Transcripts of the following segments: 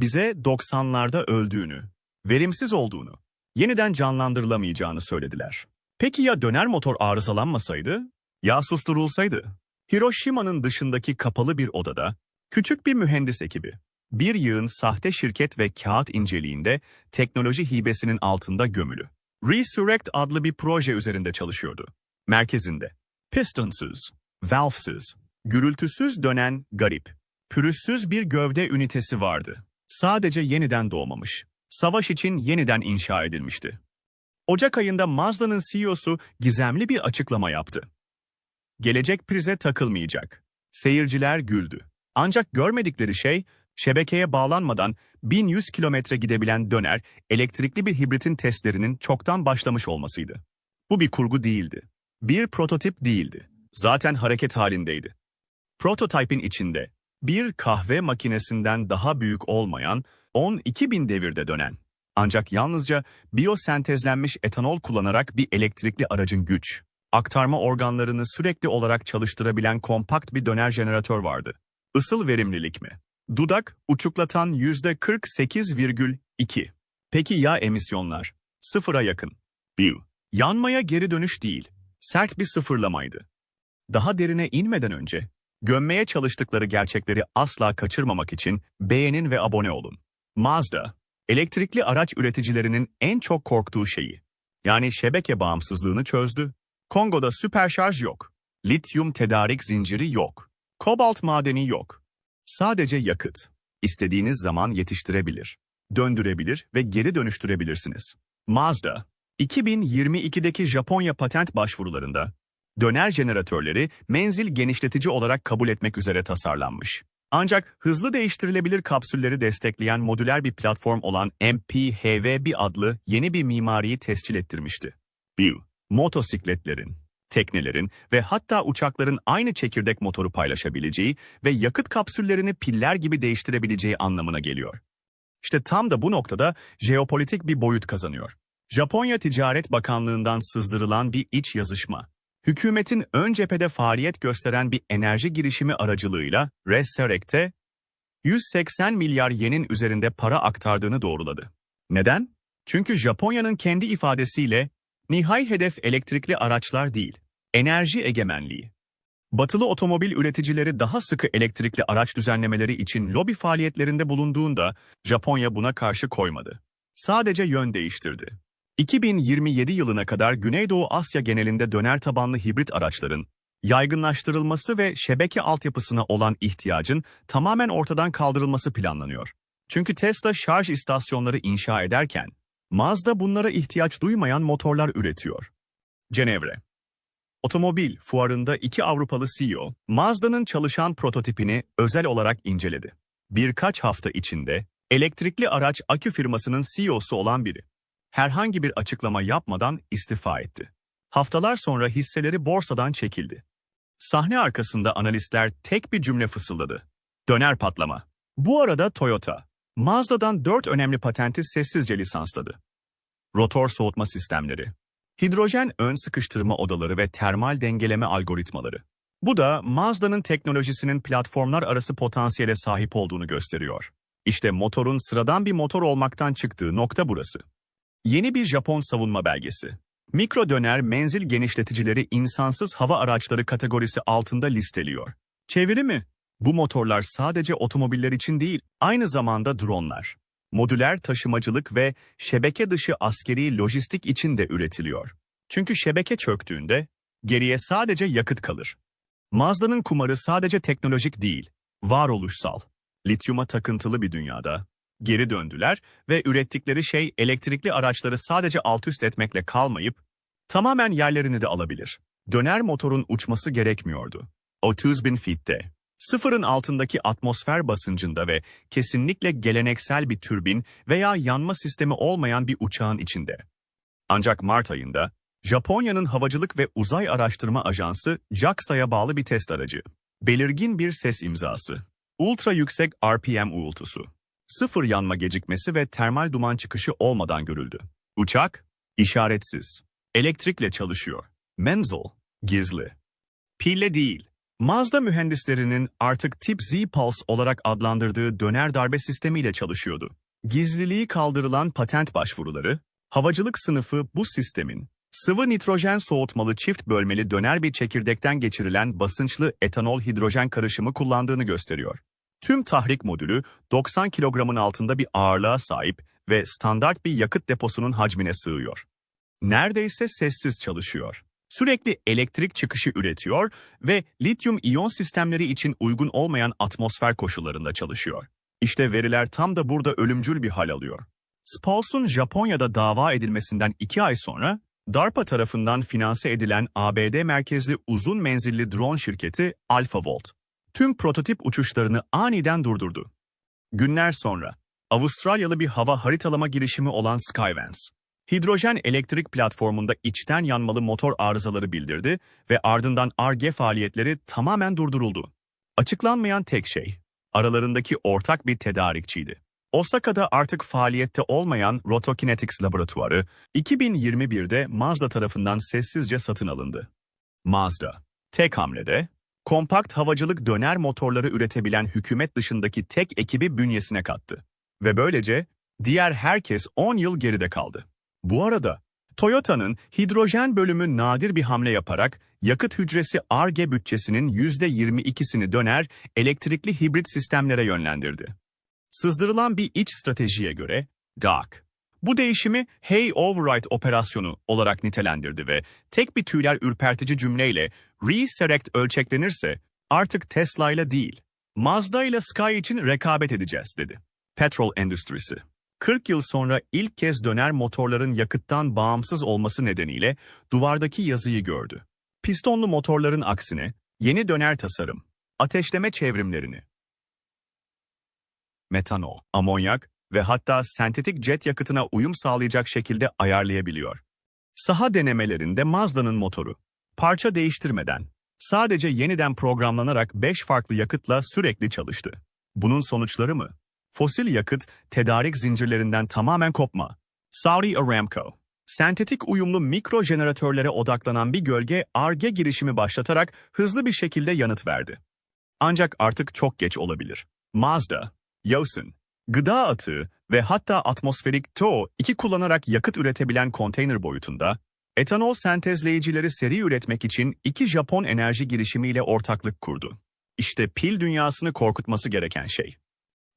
bize 90'larda öldüğünü, verimsiz olduğunu, yeniden canlandırılamayacağını söylediler. Peki ya döner motor arızalanmasaydı? Ya susturulsaydı? Hiroşima'nın dışındaki kapalı bir odada, küçük bir mühendis ekibi, bir yığın sahte şirket ve kağıt inceliğinde teknoloji hibesinin altında gömülü. Resurrect adlı bir proje üzerinde çalışıyordu. Merkezinde, pistonsuz, valvesiz, gürültüsüz dönen garip, pürüzsüz bir gövde ünitesi vardı. Sadece yeniden doğmamış. Savaş için yeniden inşa edilmişti. Ocak ayında Mazda'nın CEO'su gizemli bir açıklama yaptı. Gelecek prize takılmayacak. Seyirciler güldü. Ancak görmedikleri şey, şebekeye bağlanmadan 1100 kilometre gidebilen döner, elektrikli bir hibritin testlerinin çoktan başlamış olmasıydı. Bu bir kurgu değildi. Bir prototip değildi. Zaten hareket halindeydi. Prototipin içinde bir kahve makinesinden daha büyük olmayan 12 bin devirde dönen ancak yalnızca biyosentezlenmiş etanol kullanarak bir elektrikli aracın güç, aktarma organlarını sürekli olarak çalıştırabilen kompakt bir döner jeneratör vardı. Isıl verimlilik mi? Dudak uçuklatan %48,2. Peki ya emisyonlar? Sıfıra yakın. Bir. Yanmaya geri dönüş değil, sert bir sıfırlamaydı. Daha derine inmeden önce, gömmeye çalıştıkları gerçekleri asla kaçırmamak için beğenin ve abone olun. Mazda, elektrikli araç üreticilerinin en çok korktuğu şeyi, yani şebeke bağımsızlığını çözdü. Kongo'da süperşarj yok, lityum tedarik zinciri yok, kobalt madeni yok. Sadece yakıt. İstediğiniz zaman yetiştirebilir, döndürebilir ve geri dönüştürebilirsiniz. Mazda, 2022'deki Japonya patent başvurularında döner jeneratörleri menzil genişletici olarak kabul etmek üzere tasarlanmış. Ancak hızlı değiştirilebilir kapsülleri destekleyen modüler bir platform olan MPHV1 adlı yeni bir mimariyi tescil ettirmişti. Bir, motosikletlerin, teknelerin ve hatta uçakların aynı çekirdek motoru paylaşabileceği ve yakıt kapsüllerini piller gibi değiştirebileceği anlamına geliyor. İşte tam da bu noktada jeopolitik bir boyut kazanıyor. Japonya Ticaret Bakanlığı'ndan sızdırılan bir iç yazışma, hükümetin ön cephede faaliyet gösteren bir enerji girişimi aracılığıyla Resurrect'e 180 milyar yenin üzerinde para aktardığını doğruladı. Neden? Çünkü Japonya'nın kendi ifadesiyle nihai hedef elektrikli araçlar değil, enerji egemenliği. Batılı otomobil üreticileri daha sıkı elektrikli araç düzenlemeleri için lobi faaliyetlerinde bulunduğunda Japonya buna karşı koymadı. Sadece yön değiştirdi. 2027 yılına kadar Güneydoğu Asya genelinde döner tabanlı hibrit araçların yaygınlaştırılması ve şebeke altyapısına olan ihtiyacın tamamen ortadan kaldırılması planlanıyor. Çünkü Tesla şarj istasyonları inşa ederken, Mazda bunlara ihtiyaç duymayan motorlar üretiyor. Cenevre Otomobil fuarında iki Avrupalı CEO, Mazda'nın çalışan prototipini özel olarak inceledi. Birkaç hafta içinde elektrikli araç akü firmasının CEO'su olan biri, herhangi bir açıklama yapmadan istifa etti. Haftalar sonra hisseleri borsadan çekildi. Sahne arkasında analistler tek bir cümle fısıldadı. Döner patlama. Bu arada Toyota, Mazda'dan dört önemli patenti sessizce lisansladı. Rotor soğutma sistemleri, hidrojen ön sıkıştırma odaları ve termal dengeleme algoritmaları. Bu da Mazda'nın teknolojisinin platformlar arası potansiyele sahip olduğunu gösteriyor. İşte motorun sıradan bir motor olmaktan çıktığı nokta burası. Yeni bir Japon savunma belgesi. Mikro döner menzil genişleticileri insansız hava araçları kategorisi altında listeliyor. Çeviri mi? Bu motorlar sadece otomobiller için değil, aynı zamanda dronlar, modüler taşımacılık ve şebeke dışı askeri lojistik için de üretiliyor. Çünkü şebeke çöktüğünde geriye sadece yakıt kalır. Mazda'nın kumarı sadece teknolojik değil, varoluşsal. Lityuma takıntılı bir dünyada geri döndüler ve ürettikleri şey elektrikli araçları sadece alt üst etmekle kalmayıp tamamen yerlerini de alabilir. Döner motorun uçması gerekmiyordu. 30 bin fitte. Sıfırın altındaki atmosfer basıncında ve kesinlikle geleneksel bir türbin veya yanma sistemi olmayan bir uçağın içinde. Ancak Mart ayında Japonya'nın Havacılık ve Uzay Araştırma Ajansı JAXA'ya bağlı bir test aracı. Belirgin bir ses imzası. Ultra yüksek RPM uğultusu sıfır yanma gecikmesi ve termal duman çıkışı olmadan görüldü. Uçak, işaretsiz, elektrikle çalışıyor. Menzil, gizli. Pille değil, Mazda mühendislerinin artık tip Z-Pulse olarak adlandırdığı döner darbe sistemiyle çalışıyordu. Gizliliği kaldırılan patent başvuruları, havacılık sınıfı bu sistemin, sıvı nitrojen soğutmalı çift bölmeli döner bir çekirdekten geçirilen basınçlı etanol hidrojen karışımı kullandığını gösteriyor. Tüm tahrik modülü 90 kilogramın altında bir ağırlığa sahip ve standart bir yakıt deposunun hacmine sığıyor. Neredeyse sessiz çalışıyor. Sürekli elektrik çıkışı üretiyor ve lityum iyon sistemleri için uygun olmayan atmosfer koşullarında çalışıyor. İşte veriler tam da burada ölümcül bir hal alıyor. Spals'un Japonya'da dava edilmesinden iki ay sonra, DARPA tarafından finanse edilen ABD merkezli uzun menzilli drone şirketi AlphaVolt, tüm prototip uçuşlarını aniden durdurdu. Günler sonra, Avustralyalı bir hava haritalama girişimi olan Skywance, hidrojen elektrik platformunda içten yanmalı motor arızaları bildirdi ve ardından ARGE faaliyetleri tamamen durduruldu. Açıklanmayan tek şey, aralarındaki ortak bir tedarikçiydi. Osaka'da artık faaliyette olmayan Rotokinetics laboratuvarı, 2021'de Mazda tarafından sessizce satın alındı. Mazda, tek hamlede, kompakt havacılık döner motorları üretebilen hükümet dışındaki tek ekibi bünyesine kattı. Ve böylece diğer herkes 10 yıl geride kaldı. Bu arada Toyota'nın hidrojen bölümü nadir bir hamle yaparak yakıt hücresi ARGE bütçesinin %22'sini döner elektrikli hibrit sistemlere yönlendirdi. Sızdırılan bir iç stratejiye göre DAC, bu değişimi Hey Override operasyonu olarak nitelendirdi ve tek bir tüyler ürpertici cümleyle Resurrect ölçeklenirse artık Tesla ile değil, Mazda ile Sky için rekabet edeceğiz dedi. Petrol endüstrisi. 40 yıl sonra ilk kez döner motorların yakıttan bağımsız olması nedeniyle duvardaki yazıyı gördü. Pistonlu motorların aksine yeni döner tasarım, ateşleme çevrimlerini, metanol, amonyak ve hatta sentetik jet yakıtına uyum sağlayacak şekilde ayarlayabiliyor. Saha denemelerinde Mazda'nın motoru, parça değiştirmeden, sadece yeniden programlanarak 5 farklı yakıtla sürekli çalıştı. Bunun sonuçları mı? Fosil yakıt, tedarik zincirlerinden tamamen kopma. Saudi Aramco, sentetik uyumlu mikro jeneratörlere odaklanan bir gölge ARGE girişimi başlatarak hızlı bir şekilde yanıt verdi. Ancak artık çok geç olabilir. Mazda, Yosun, gıda atığı ve hatta atmosferik TO2 kullanarak yakıt üretebilen konteyner boyutunda, etanol sentezleyicileri seri üretmek için iki Japon enerji girişimiyle ortaklık kurdu. İşte pil dünyasını korkutması gereken şey.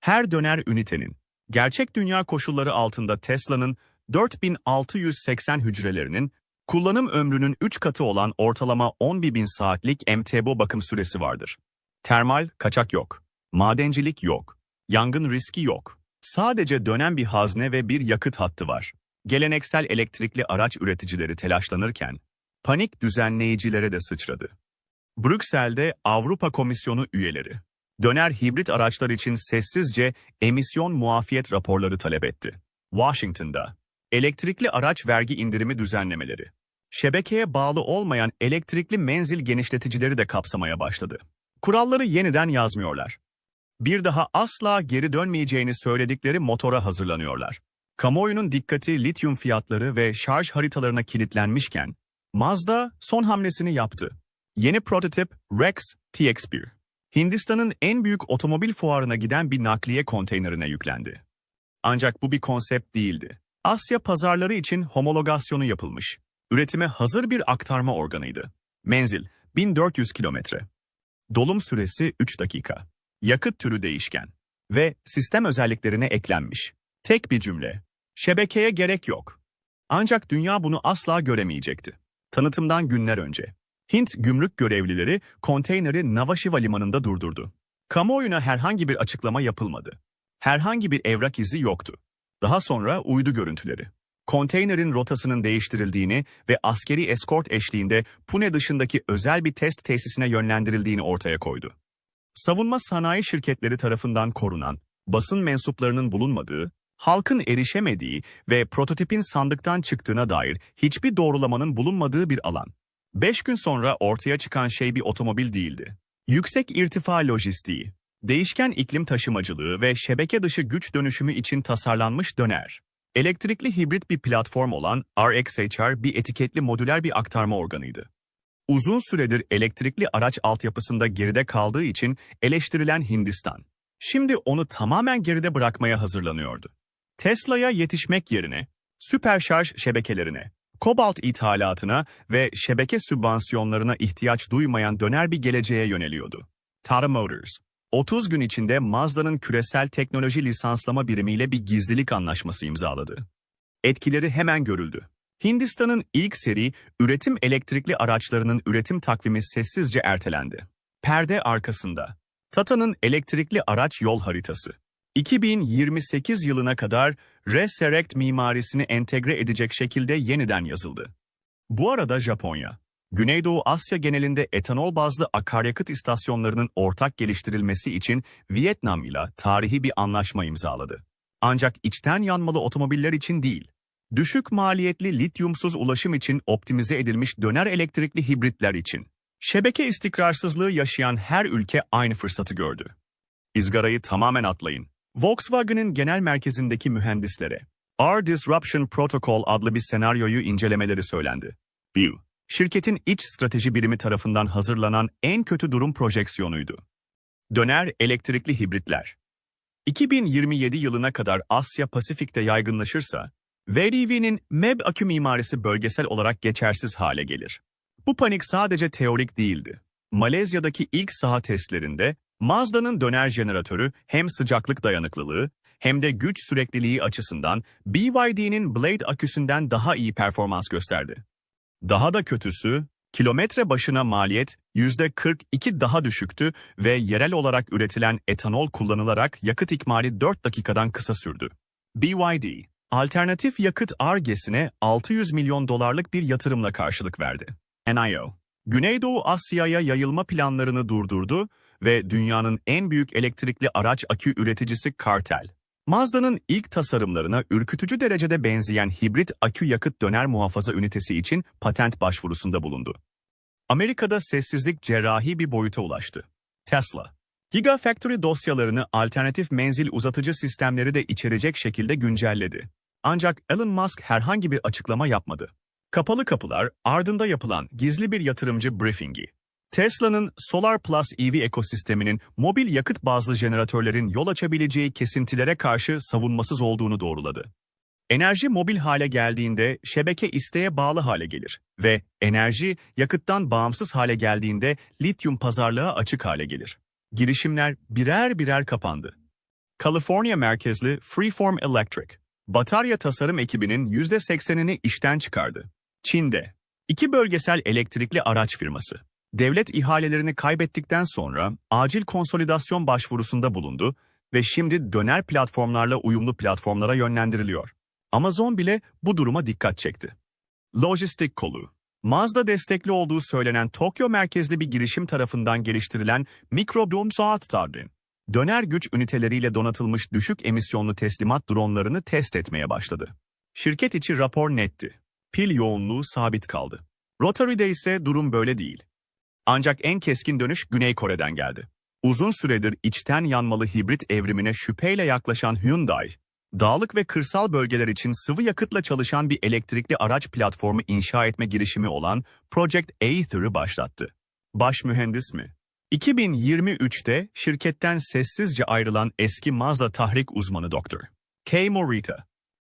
Her döner ünitenin, gerçek dünya koşulları altında Tesla'nın 4680 hücrelerinin, kullanım ömrünün 3 katı olan ortalama 10.000 saatlik MTBO bakım süresi vardır. Termal kaçak yok, madencilik yok, yangın riski yok. Sadece dönen bir hazne ve bir yakıt hattı var. Geleneksel elektrikli araç üreticileri telaşlanırken, panik düzenleyicilere de sıçradı. Brüksel'de Avrupa Komisyonu üyeleri, döner hibrit araçlar için sessizce emisyon muafiyet raporları talep etti. Washington'da, elektrikli araç vergi indirimi düzenlemeleri, şebekeye bağlı olmayan elektrikli menzil genişleticileri de kapsamaya başladı. Kuralları yeniden yazmıyorlar. Bir daha asla geri dönmeyeceğini söyledikleri motora hazırlanıyorlar. Kamuoyunun dikkati lityum fiyatları ve şarj haritalarına kilitlenmişken, Mazda son hamlesini yaptı. Yeni prototip Rex TX1. Hindistan'ın en büyük otomobil fuarına giden bir nakliye konteynerine yüklendi. Ancak bu bir konsept değildi. Asya pazarları için homologasyonu yapılmış. Üretime hazır bir aktarma organıydı. Menzil 1400 kilometre. Dolum süresi 3 dakika. Yakıt türü değişken. Ve sistem özelliklerine eklenmiş. Tek bir cümle. Şebekeye gerek yok. Ancak dünya bunu asla göremeyecekti. Tanıtımdan günler önce. Hint gümrük görevlileri konteyneri Navashiva limanında durdurdu. Kamuoyuna herhangi bir açıklama yapılmadı. Herhangi bir evrak izi yoktu. Daha sonra uydu görüntüleri. Konteynerin rotasının değiştirildiğini ve askeri eskort eşliğinde Pune dışındaki özel bir test tesisine yönlendirildiğini ortaya koydu. Savunma sanayi şirketleri tarafından korunan, basın mensuplarının bulunmadığı, halkın erişemediği ve prototipin sandıktan çıktığına dair hiçbir doğrulamanın bulunmadığı bir alan. Beş gün sonra ortaya çıkan şey bir otomobil değildi. Yüksek irtifa lojistiği, değişken iklim taşımacılığı ve şebeke dışı güç dönüşümü için tasarlanmış döner. Elektrikli hibrit bir platform olan RXHR bir etiketli modüler bir aktarma organıydı. Uzun süredir elektrikli araç altyapısında geride kaldığı için eleştirilen Hindistan, şimdi onu tamamen geride bırakmaya hazırlanıyordu. Tesla'ya yetişmek yerine süperşarj şebekelerine, kobalt ithalatına ve şebeke sübvansiyonlarına ihtiyaç duymayan döner bir geleceğe yöneliyordu. Tata Motors, 30 gün içinde Mazda'nın küresel teknoloji lisanslama birimiyle bir gizlilik anlaşması imzaladı. Etkileri hemen görüldü. Hindistan'ın ilk seri üretim elektrikli araçlarının üretim takvimi sessizce ertelendi. Perde arkasında. Tata'nın elektrikli araç yol haritası. 2028 yılına kadar Resurrect mimarisini entegre edecek şekilde yeniden yazıldı. Bu arada Japonya, Güneydoğu Asya genelinde etanol bazlı akaryakıt istasyonlarının ortak geliştirilmesi için Vietnam ile tarihi bir anlaşma imzaladı. Ancak içten yanmalı otomobiller için değil, düşük maliyetli lityumsuz ulaşım için optimize edilmiş döner elektrikli hibritler için. Şebeke istikrarsızlığı yaşayan her ülke aynı fırsatı gördü. İzgarayı tamamen atlayın. Volkswagen'ın genel merkezindeki mühendislere R-Disruption Protocol adlı bir senaryoyu incelemeleri söylendi. Bir, şirketin iç strateji birimi tarafından hazırlanan en kötü durum projeksiyonuydu. Döner elektrikli hibritler. 2027 yılına kadar Asya Pasifik'te yaygınlaşırsa, VDV'nin MEB akü mimarisi bölgesel olarak geçersiz hale gelir. Bu panik sadece teorik değildi. Malezya'daki ilk saha testlerinde Mazda'nın döner jeneratörü hem sıcaklık dayanıklılığı hem de güç sürekliliği açısından BYD'nin Blade aküsünden daha iyi performans gösterdi. Daha da kötüsü, kilometre başına maliyet %42 daha düşüktü ve yerel olarak üretilen etanol kullanılarak yakıt ikmali 4 dakikadan kısa sürdü. BYD, alternatif yakıt argesine 600 milyon dolarlık bir yatırımla karşılık verdi. NIO, Güneydoğu Asya'ya yayılma planlarını durdurdu ve dünyanın en büyük elektrikli araç akü üreticisi Cartel, Mazda'nın ilk tasarımlarına ürkütücü derecede benzeyen hibrit akü yakıt döner muhafaza ünitesi için patent başvurusunda bulundu. Amerika'da sessizlik cerrahi bir boyuta ulaştı. Tesla, Gigafactory dosyalarını alternatif menzil uzatıcı sistemleri de içerecek şekilde güncelledi. Ancak Elon Musk herhangi bir açıklama yapmadı. Kapalı kapılar ardında yapılan gizli bir yatırımcı briefingi. Tesla'nın Solar Plus EV ekosisteminin mobil yakıt bazlı jeneratörlerin yol açabileceği kesintilere karşı savunmasız olduğunu doğruladı. Enerji mobil hale geldiğinde şebeke isteğe bağlı hale gelir ve enerji yakıttan bağımsız hale geldiğinde lityum pazarlığa açık hale gelir. Girişimler birer birer kapandı. California merkezli Freeform Electric, batarya tasarım ekibinin %80'ini işten çıkardı. Çin'de, iki bölgesel elektrikli araç firması, devlet ihalelerini kaybettikten sonra acil konsolidasyon başvurusunda bulundu ve şimdi döner platformlarla uyumlu platformlara yönlendiriliyor. Amazon bile bu duruma dikkat çekti. Lojistik kolu Mazda destekli olduğu söylenen Tokyo merkezli bir girişim tarafından geliştirilen Microdome Saat Tardin, döner güç üniteleriyle donatılmış düşük emisyonlu teslimat dronlarını test etmeye başladı. Şirket içi rapor netti. Pil yoğunluğu sabit kaldı. Rotary'de ise durum böyle değil. Ancak en keskin dönüş Güney Kore'den geldi. Uzun süredir içten yanmalı hibrit evrimine şüpheyle yaklaşan Hyundai, dağlık ve kırsal bölgeler için sıvı yakıtla çalışan bir elektrikli araç platformu inşa etme girişimi olan Project Aether'ı başlattı. Baş mühendis mi? 2023'te şirketten sessizce ayrılan eski Mazda tahrik uzmanı Dr. Kay Morita.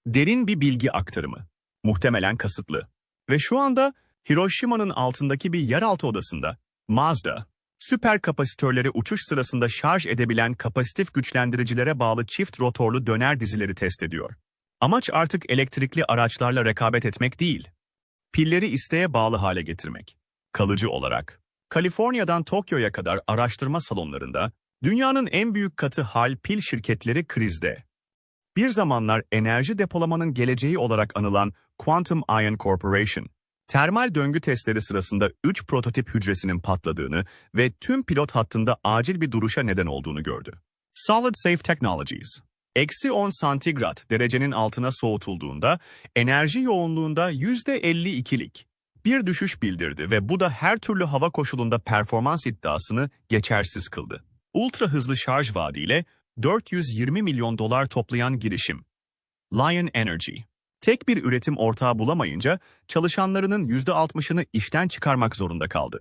Derin bir bilgi aktarımı. Muhtemelen kasıtlı. Ve şu anda Hiroşima'nın altındaki bir yeraltı odasında Mazda, süper kapasitörleri uçuş sırasında şarj edebilen kapasitif güçlendiricilere bağlı çift rotorlu döner dizileri test ediyor. Amaç artık elektrikli araçlarla rekabet etmek değil, pilleri isteğe bağlı hale getirmek. Kalıcı olarak, Kaliforniya'dan Tokyo'ya kadar araştırma salonlarında dünyanın en büyük katı hal pil şirketleri krizde. Bir zamanlar enerji depolamanın geleceği olarak anılan Quantum Ion Corporation, termal döngü testleri sırasında 3 prototip hücresinin patladığını ve tüm pilot hattında acil bir duruşa neden olduğunu gördü. Solid Safe Technologies Eksi 10 santigrat derecenin altına soğutulduğunda enerji yoğunluğunda %52'lik bir düşüş bildirdi ve bu da her türlü hava koşulunda performans iddiasını geçersiz kıldı. Ultra hızlı şarj vaadiyle 420 milyon dolar toplayan girişim. Lion Energy Tek bir üretim ortağı bulamayınca çalışanlarının %60'ını işten çıkarmak zorunda kaldı.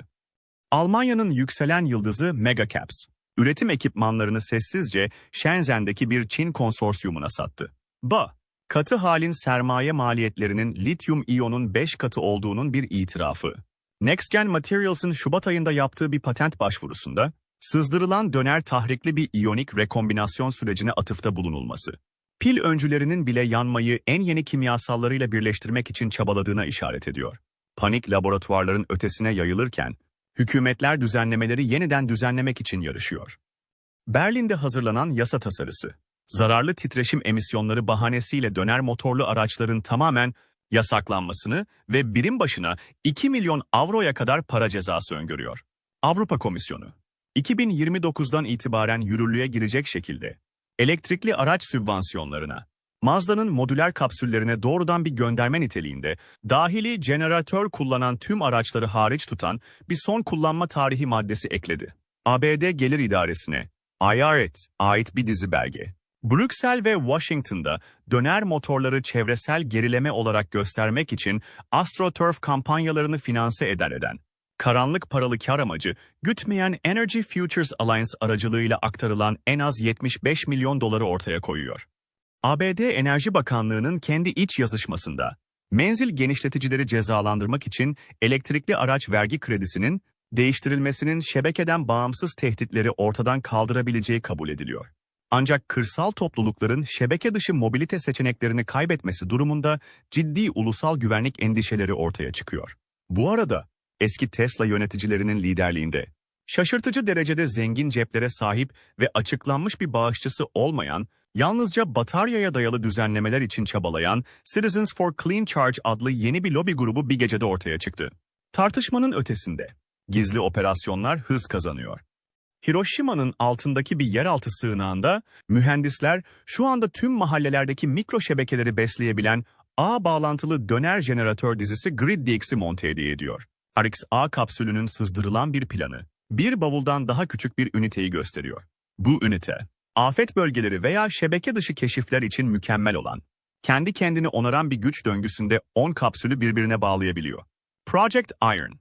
Almanya'nın yükselen yıldızı Megacaps, üretim ekipmanlarını sessizce Shenzhen'deki bir Çin konsorsiyumuna sattı. BA, katı halin sermaye maliyetlerinin lityum iyonun 5 katı olduğunun bir itirafı. NextGen Materials'ın Şubat ayında yaptığı bir patent başvurusunda, sızdırılan döner tahrikli bir iyonik rekombinasyon sürecine atıfta bulunulması, pil öncülerinin bile yanmayı en yeni kimyasallarıyla birleştirmek için çabaladığına işaret ediyor. Panik laboratuvarların ötesine yayılırken, hükümetler düzenlemeleri yeniden düzenlemek için yarışıyor. Berlin'de hazırlanan yasa tasarısı, zararlı titreşim emisyonları bahanesiyle döner motorlu araçların tamamen yasaklanmasını ve birim başına 2 milyon avroya kadar para cezası öngörüyor. Avrupa Komisyonu, 2029'dan itibaren yürürlüğe girecek şekilde elektrikli araç sübvansiyonlarına, Mazda'nın modüler kapsüllerine doğrudan bir gönderme niteliğinde, dahili jeneratör kullanan tüm araçları hariç tutan bir son kullanma tarihi maddesi ekledi. ABD Gelir İdaresi'ne, IRS ait bir dizi belge. Brüksel ve Washington'da döner motorları çevresel gerileme olarak göstermek için AstroTurf kampanyalarını finanse eder eden, karanlık paralı kar amacı gütmeyen Energy Futures Alliance aracılığıyla aktarılan en az 75 milyon doları ortaya koyuyor. ABD Enerji Bakanlığı'nın kendi iç yazışmasında, menzil genişleticileri cezalandırmak için elektrikli araç vergi kredisinin değiştirilmesinin şebekeden bağımsız tehditleri ortadan kaldırabileceği kabul ediliyor. Ancak kırsal toplulukların şebeke dışı mobilite seçeneklerini kaybetmesi durumunda ciddi ulusal güvenlik endişeleri ortaya çıkıyor. Bu arada eski Tesla yöneticilerinin liderliğinde şaşırtıcı derecede zengin ceplere sahip ve açıklanmış bir bağışçısı olmayan, yalnızca bataryaya dayalı düzenlemeler için çabalayan Citizens for Clean Charge adlı yeni bir lobi grubu bir gecede ortaya çıktı. Tartışmanın ötesinde, gizli operasyonlar hız kazanıyor. Hiroşima'nın altındaki bir yeraltı sığınağında mühendisler şu anda tüm mahallelerdeki mikro şebekeleri besleyebilen ağ bağlantılı döner jeneratör dizisi GridDX'i monte ediyor. RX-A kapsülünün sızdırılan bir planı, bir bavuldan daha küçük bir üniteyi gösteriyor. Bu ünite, afet bölgeleri veya şebeke dışı keşifler için mükemmel olan, kendi kendini onaran bir güç döngüsünde 10 kapsülü birbirine bağlayabiliyor. Project Iron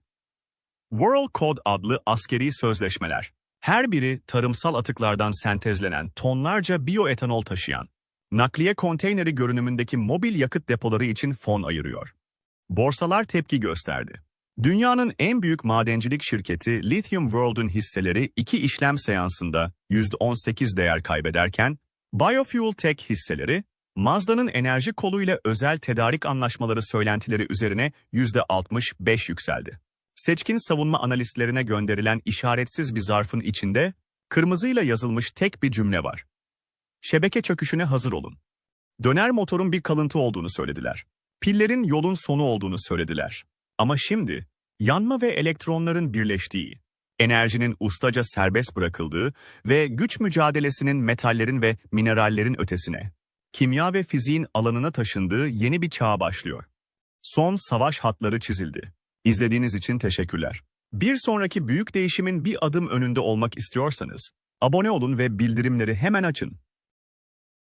World Code adlı askeri sözleşmeler, her biri tarımsal atıklardan sentezlenen tonlarca bioetanol taşıyan, nakliye konteyneri görünümündeki mobil yakıt depoları için fon ayırıyor. Borsalar tepki gösterdi. Dünyanın en büyük madencilik şirketi Lithium World'un hisseleri iki işlem seansında %18 değer kaybederken, Biofuel Tech hisseleri, Mazda'nın enerji koluyla özel tedarik anlaşmaları söylentileri üzerine %65 yükseldi. Seçkin savunma analistlerine gönderilen işaretsiz bir zarfın içinde kırmızıyla yazılmış tek bir cümle var. Şebeke çöküşüne hazır olun. Döner motorun bir kalıntı olduğunu söylediler. Pillerin yolun sonu olduğunu söylediler. Ama şimdi yanma ve elektronların birleştiği, enerjinin ustaca serbest bırakıldığı ve güç mücadelesinin metallerin ve minerallerin ötesine, kimya ve fiziğin alanına taşındığı yeni bir çağ başlıyor. Son savaş hatları çizildi. İzlediğiniz için teşekkürler. Bir sonraki büyük değişimin bir adım önünde olmak istiyorsanız, abone olun ve bildirimleri hemen açın.